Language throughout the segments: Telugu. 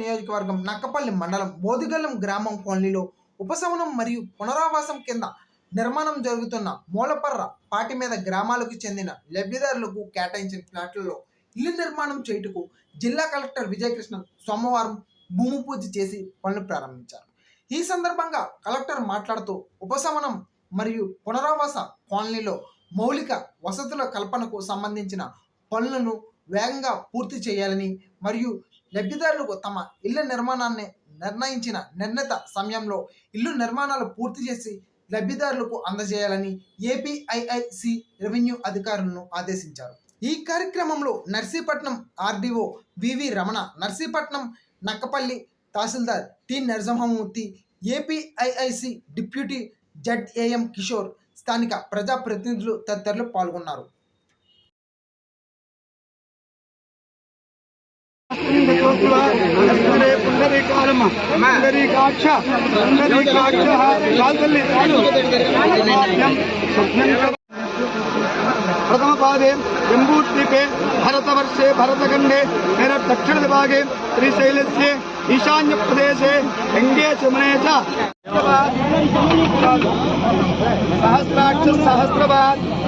నియోజకవర్గం నక్కపల్లి మండలం బోదిగల్లం గ్రామం కాలనీలో ఉపశమనం మరియు పునరావాసం కింద నిర్మాణం జరుగుతున్న మూలపర్ర పాటి మీద గ్రామాలకు చెందిన లబ్ధిదారులకు కేటాయించిన ఫ్లాట్లలో ఇల్లు నిర్మాణం చేయుటకు జిల్లా కలెక్టర్ విజయకృష్ణన్ సోమవారం భూమి పూజ చేసి పనులు ప్రారంభించారు. ఈ సందర్భంగా కలెక్టర్ మాట్లాడుతూ ఉపశమనం మరియు పునరావాస కాలనీలో మౌలిక వసతుల కల్పనకు సంబంధించిన పనులను వేగంగా పూర్తి చేయాలని మరియు లబ్ధిదారులకు తమ ఇళ్ళ నిర్మాణాన్ని నిర్ణయించిన నిర్ణీత సమయంలో ఇల్లు నిర్మాణాలు పూర్తి చేసి లబ్ధిదారులకు అందజేయాలని ఏపీఐఐసి రెవెన్యూ అధికారులను ఆదేశించారు. ఈ కార్యక్రమంలో నర్సీపట్నం ఆర్డీఓ వివి రమణ నర్సీపట్నం నక్కపల్లి తహసీల్దార్ T Narasimhamurthy APIIC deputy ZAM Kishore స్థానిక ప్రజాప్రతినిధులు తదితరులు పాల్గొన్నారు. प्रथम पादे, जम्बूद्वीपे, भरतवर्षे भरतखंडे प्रथमपादे दक्षिण विभागे भरतखण्डे से ईशान्य प्रदेश ईशान्यप्रदेशे चमने सहस्राक्ष सहस्रवाद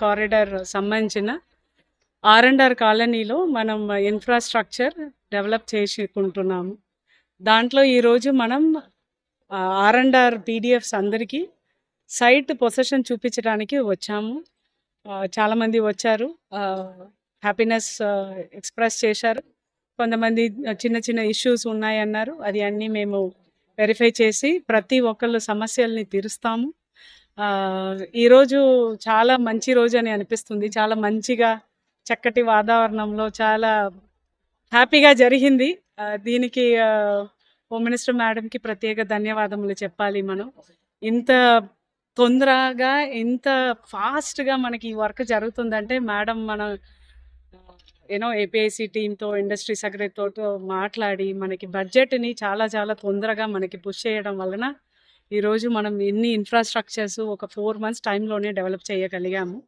కారిడార్ సంబంధించిన ఆర్ అండ్ ఆర్ కాలనీలో మనం ఇన్ఫ్రాస్ట్రక్చర్ డెవలప్ చేసుకుంటున్నాము. దాంట్లో ఈరోజు మనం ఆర్ అండ్ ఆర్ పీడిఎఫ్స్ అందరికీ సైట్ పొసెషన్ చూపించడానికి వచ్చాము. చాలామంది వచ్చారు. హ్యాపీనెస్ ఎక్స్ప్రెస్ చేశారు. కొంతమంది చిన్న చిన్న ఇష్యూస్ ఉన్నాయన్నారు. అది అన్నీ మేము వెరిఫై చేసి ప్రతి ఒక్కళ్ళు సమస్యల్ని తీరుస్తాము. ఈరోజు చాలా మంచి రోజు అని అనిపిస్తుంది. చాలా మంచిగా చక్కటి వాతావరణంలో చాలా హ్యాపీగా జరిగింది. దీనికి హోమ్ మినిస్టర్ మేడంకి ప్రత్యేక ధన్యవాదములు చెప్పాలి మనం. ఇంత తొందరగా ఎంత ఫాస్ట్గా మనకి ఈ వర్క్ జరుగుతుందంటే మేడం మనం యూనో ఏపీఐసి టీంతో ఇండస్ట్రీ సెక్రటరీతో మాట్లాడి మనకి బడ్జెట్ని చాలా చాలా తొందరగా మనకి పుష్ చేయడం వలన ఈరోజు మనం ఎన్ని ఇన్ఫ్రాస్ట్రక్చర్స్ ఒక ఫోర్ మంత్స్ టైంలోనే డెవలప్ చేయగలిగాము.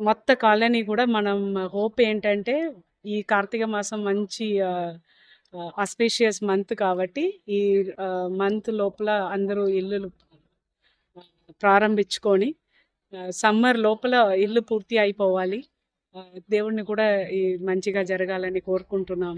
మొత్త కాలనీ కూడా మనం హోప్ ఏంటంటే ఈ కార్తీక మాసం మంచి అస్పీషియస్ మంత్ కాబట్టి ఈ మంత్ లోపల అందరూ ఇల్లులు ప్రారంభించుకొని సమ్మర్ లోపల ఇల్లు పూర్తి అయిపోవాలి. దేవుణ్ణి కూడా ఈ మంచిగా జరగాలని కోరుకుంటున్నాము.